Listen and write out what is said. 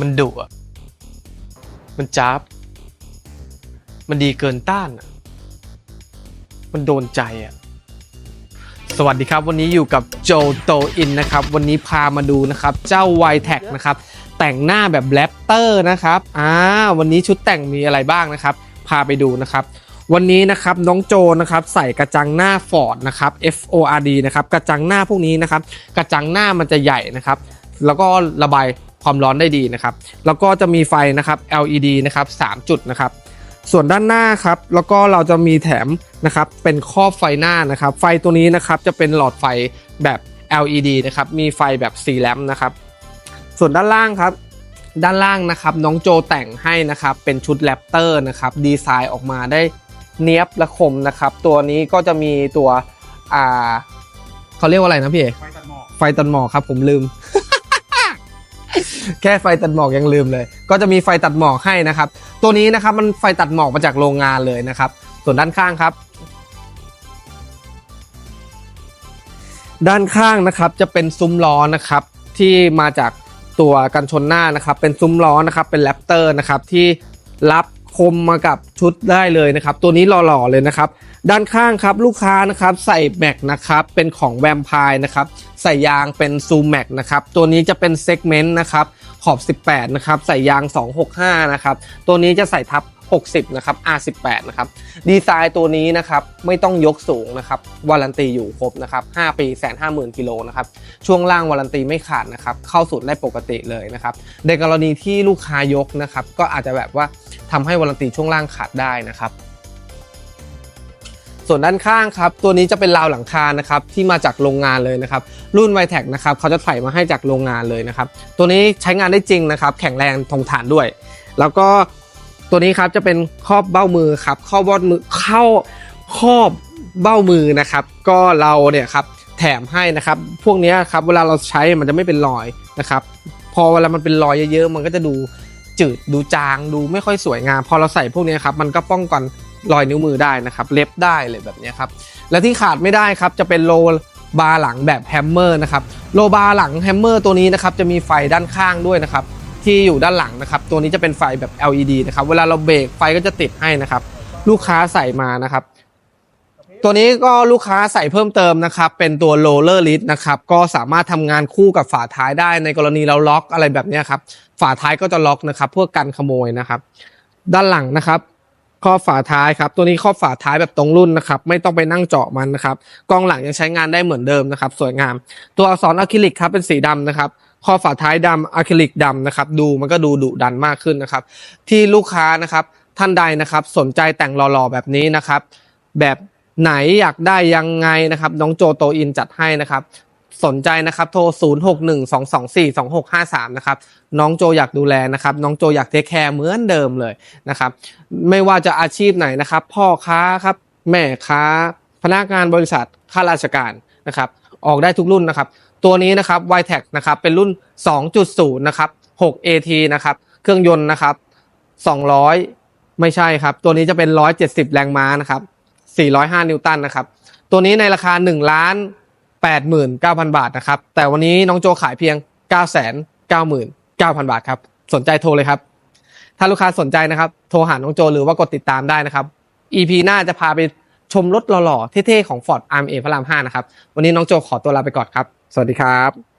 มันดุอะ มันจับมันดีเกินต้านอะมันโดนใจอะ สวัสดีครับ วันนี้อยู่กับโจโตอินนะครับ วันนี้พามาดูนะครับ เจ้า y t e c นะครับ แต่งหน้าแบบแรปเตอร์นะครับ อ่า วันนี้ชุดแต่งมีอะไรบ้างนะครับ พาไปดูนะครับวันนี้นะครับน้องโจนะครับใส่กระจังหน้าฟอร์ดนะครับ F O R D นะครับกระจังหน้าพวกนี้นะครับ กระจังหน้ามันจะใหญ่นะครับ แล้วก็ระบาย ความร้อนได้ดีนะครับ แล้วก็จะมีไฟนะครับ LED นะครับ3จุดนะครับ ส่วนด้านหน้าครับ แล้วก็เราจะมีแถมนะครับ เป็นครอบไฟหน้านะครับ ไฟตัวนี้นะครับจะเป็นหลอดไฟแบบ LED นะครับ มีไฟแบบสีแลมนะครับ ส่วนด้านล่างครับด้านล่างนะครับน้องโจแต่งให้นะครับเป็นชุดแรปเตอร์นะครับดีไซน์ออกมาได้เนี้ยบและคมนะครับ ตัวนี้ก็จะมีตัวอ่าเขาเรียกว่าอะไรนะพี่เอกไฟตัดหมอกไฟตัดหมอกครับผมลืม แค่ไฟตัดหมอกยังลืมเลย ก็จะมีไฟตัดหมอกให้นะครับ ตัวนี้นะครับมันไฟตัดหมอกมาจากโรงงานเลยนะครับ ส่วนด้านข้างครับ ด้านข้างนะครับจะเป็นซุ้มล้อนะครับ ที่มาจากตัวกันชนหน้านะครับ เป็นซุ้มล้อนะครับ เป็นแรปเตอร์นะครับที่รับคมมากับชุดได้เลยนะครับ ตัวนี้หล่อๆเลยนะครับ ด้านข้างครับลูกค้านะครับใส่แม็กนะครับเป็นของแวมไพร์นะครับใส่ยางเป็นซูแม็กนะครับตัวนี้จะเป็นเซกเมนต์นะครับขอบ 18 นะครับ ใส่ยาง 265 นะครับ ตัวนี้จะใส่ทับ 60 นะครับ R18 นะครับ ดีไซน์ตัวนี้นะครับ ไม่ต้องยกสูงนะครับ วารันตีอยู่ครบนะครับ 5 ปีแสนห้าหมื่นกิโลนะครับ ช่วงล่างวารันตีไม่ขาดนะครับ เข้าสูตรได้ปกติเลยนะครับ ในกรณีที่ลูกค้ายกนะครับ ก็อาจจะแบบว่าทำให้วารันตีช่วงล่างขาดได้นะครับ ส่วนด้านข้างครับตัวนี้จะเป็นราวหลังคานะครับที่มาจากโรงงานเลยนะครับรุ่น v i t e c นะครับเขาจะใส่มาให้จากโรงงานเลยนะครับตัวนี้ใช้งานได้จริงนะครับแข็งแรงทนทานด้วย แล้วก็ตัวนี้ครับจะเป็นครอบเบ้ามือครับครอบบ้ามือเข้าครอบเบ้ามือนะครับก็เราเนี่ยครับแถมให้นะครับพวกนี้ครับเวลาเราใช้มันจะไม่เป็นรอยนะครับพอเวลามันเป็นรอยเยอะๆมันก็จะดูจืดดูจางดูไม่ค่อยสวยงาม พอเราใส่พวกนี้ครับมันก็ป้องกัน รอยนิ้วมือได้นะครับ เล็บได้เลยแบบนี้ครับ และที่ขาดไม่ได้ครับจะเป็นโลบาร์หลังแบบแฮมเมอร์นะครับ โลบาร์หลังแฮมเมอร์ตัวนี้นะครับจะมีไฟด้านข้างด้วยนะครับที่อยู่ด้านหลังนะครับ ตัวนี้จะเป็นไฟแบบ LED นะครับ เวลาเราเบรกไฟก็จะติดให้นะครับ ลูกค้าใส่มานะครับ ตัวนี้ก็ลูกค้าใส่เพิ่มเติมนะครับ เป็นตัวโรลเลอร์ลิสนะครับ ก็สามารถทำงานคู่กับฝาท้ายได้ในกรณีเราล็อกอะไรแบบนี้ครับ ฝาท้ายก็จะล็อกนะครับ เพื่อกันขโมยนะครับ ด้านหลังนะครับ ข้อฝาท้ายครับ ตัวนี้ข้อฝาท้ายแบบตรงรุ่นนะครับ ไม่ต้องไปนั่งเจาะมันนะครับ กล้องหลังยังใช้งานได้เหมือนเดิมนะครับ สวยงาม ตัวอักษรอะคริลิกครับเป็นสีดำนะครับข้อฝาท้ายดำอะคริลิกดำนะครับ ดูมันก็ดูดุดันมากขึ้นนะครับ ที่ลูกค้านะครับท่านใดนะครับ สนใจแต่งหล่อๆแบบนี้นะครับ แบบไหนอยากได้ยังไงนะครับ น้องโจโตอินจัดให้นะครับ สนใจนะครับโทร 0 6 1 2 2 4 2 6 5 3 นะครับน้องโจอยากดูแลนะครับน้องโจอยากเทคแคร์เหมือนเดิมเลยนะครับไม่ว่าจะอาชีพไหนนะครับ พ่อค้าครับแม่ค้า พนักงานบริษัทข้าราชการนะครับออกได้ทุกรุ่นนะครับ ตัวนี้นะครับ y t e c นะครับเป็นรุ่น 2.0 นะครับ 6 AT นะครับเครื่องยนต์นะครับ 200 ไม่ใช่ครับ ตัวนี้จะเป็น 170 แรงม้านะครับ405 นิวตันนะครับ ตัวนี้ในราคา1ล้าน 89,000 บาทนะครับ แต่วันนี้น้องโจขายเพียง 999,000 บาทครับ สนใจโทรเลยครับ ถ้าลูกค้าสนใจนะครับ โทรหาน้องโจหรือว่ากดติดตามได้นะครับ EP หน้าจะพาไปชมรถหล่อๆ เท่ๆ ของ Ford RMA พระราม 5 นะครับ วันนี้น้องโจขอตัวลาไปก่อนครับ สวัสดีครับ